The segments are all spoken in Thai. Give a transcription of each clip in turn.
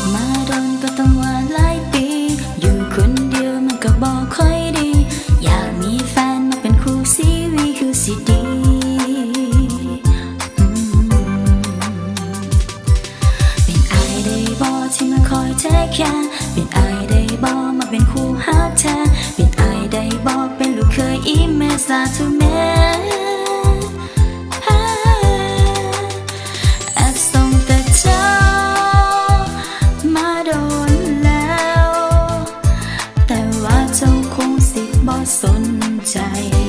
ดมาโดนก็ต้องว่าหลายปี อยู่คนเดียวมันก็บอกค่อยดี อยากมีแฟนมาเป็นคู่ซีวีคือสิดีเป็นไอได้บอที่มาคอยเทแคร์เป็นไอได้บอมาเป็นคู่ฮักเธเป็นไอได้บอเป็นลูกเคยอีเมซาทุก นใจ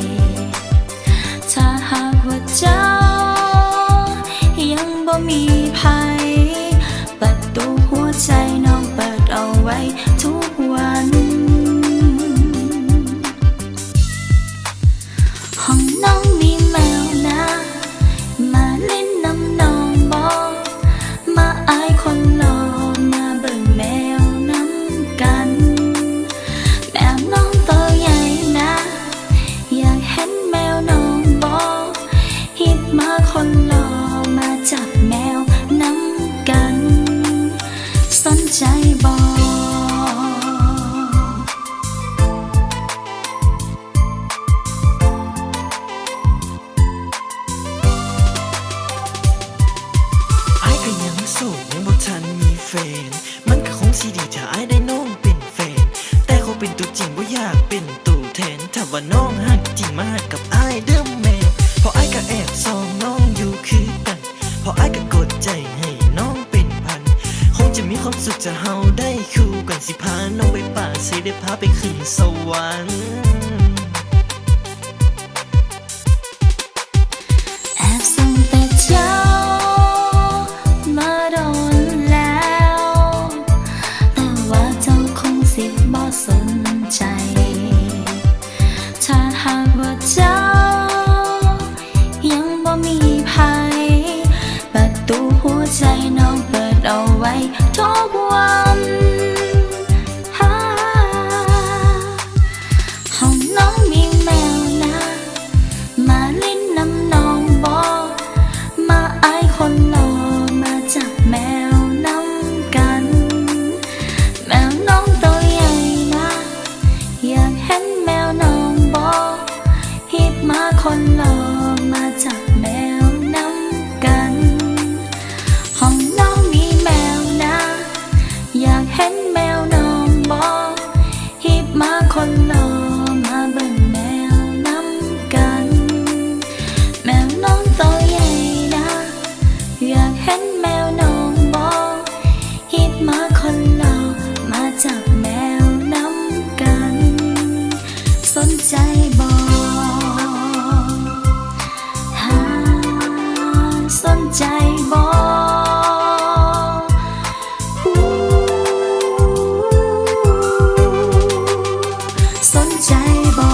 ก็ยังโสดยังบ่ทันมีแฟน มันก็คงสิดีถ้าไอ้ายได้น้องเป็นแฟน แต่เขาเป็นตัวจริงบ่อยากเป็นตัวแทน ถ้าว่าน้องหักจริงมาหักกับไอ้ายเด้อแม่พราะไอ้ายก็แอบซองน้องอยู่คือกันพราะไอ้ายก็กดใจให้น้องเป็นพัน คงจะมีความสุขจะเฮาได้คู่กันสิพาน้องไปป่าสิได้พาไปขึ้นสวรรค์ ใจ ใจบ่สนใจบ่